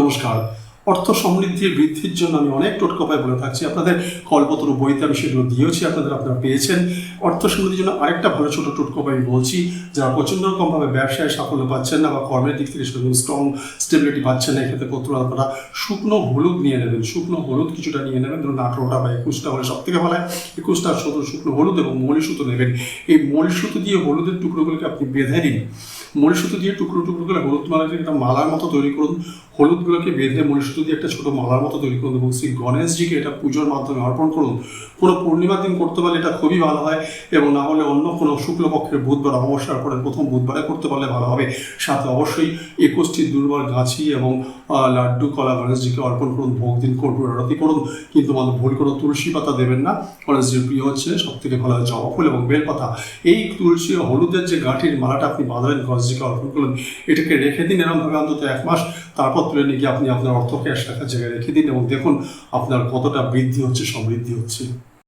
নমস্কার। অর্থ সমৃদ্ধি বৃদ্ধির জন্য আমি অনেক টোটকা উপায় বলে থাকছি। আপনাদের কল্পতরু বইতে আমি সেগুলো দিয়েছি আপনাদের আপনারা পেয়েছেন। অর্থ সমৃদ্ধির জন্য আরেকটা ভালো ছোট টোটকা আমি বলছি, যারা প্রচণ্ড রকমভাবে ব্যবসায় সাফল্য পাচ্ছেন না বা কর্মের দিক থেকে সেরকম স্ট্রং স্টেবিলিটি পাচ্ছেন না, এক্ষেত্রে করতে আপনারা শুকনো হলুদ নিয়ে নেবেন। শুকনো হলুদ কিছুটা নিয়ে নেবেন। ধরুন আঠেরোটা বা একুশটা হলে সব থেকে ভালো হয়। একুশটা শুধু শুকনো হলুদ এবং মলি সুতো নেবেন। এই মলি সুতো দিয়ে হলুদের টুকরোগুলোকে আপনি বেঁধে দিন। মলি সুতো দিয়ে টুকরো টুকরো করে হলুদ মালাকে একটা মালার মতো তৈরি করুন। হলুদগুলোকে বেঁধে মলি সুতো দিয়ে একটা ছোট মালার মতো তৈরি করুন এবং শ্রী গণেশজিকে এটা পুজোর মাধ্যমে অর্পণ করুন। কোনো পূর্ণিমার দিন করতে পারলে এটা খুবই ভালো হয় এবং না হলে অন্য কোনো শুক্লপক্ষের বুধবার অমাবস্যার পরে প্রথম বুধবারে করতে পারলে ভালো হবে। সাথে অবশ্যই একুশটি দুর্বার গাছি এবং লাড্ডু, কলা গণেশজিকে অর্পণ করুন, ভোগ দিন কর্পূর আরতি করুন। কিন্তু মানে ভুল করে তুলসী পাতা দেবেন না। গণেশজির প্রিয় হচ্ছে সব থেকে ভালো হয় জবা ফুল এবং বেলপাতা। এই তুলসী হলুদের যে গাঁঠির মালাটা আপনি বাঁধালেন অর্পণ করলেন এটাকে রেখে দিন, এরমভাবে অন্তত এক মাস তারপর তুলে নিয়ে গিয়ে আপনি আপনার অর্থকে এক রাখার জায়গায় রেখে দিন এবং দেখুন আপনার কতটা বৃদ্ধি হচ্ছে, সমৃদ্ধি হচ্ছে।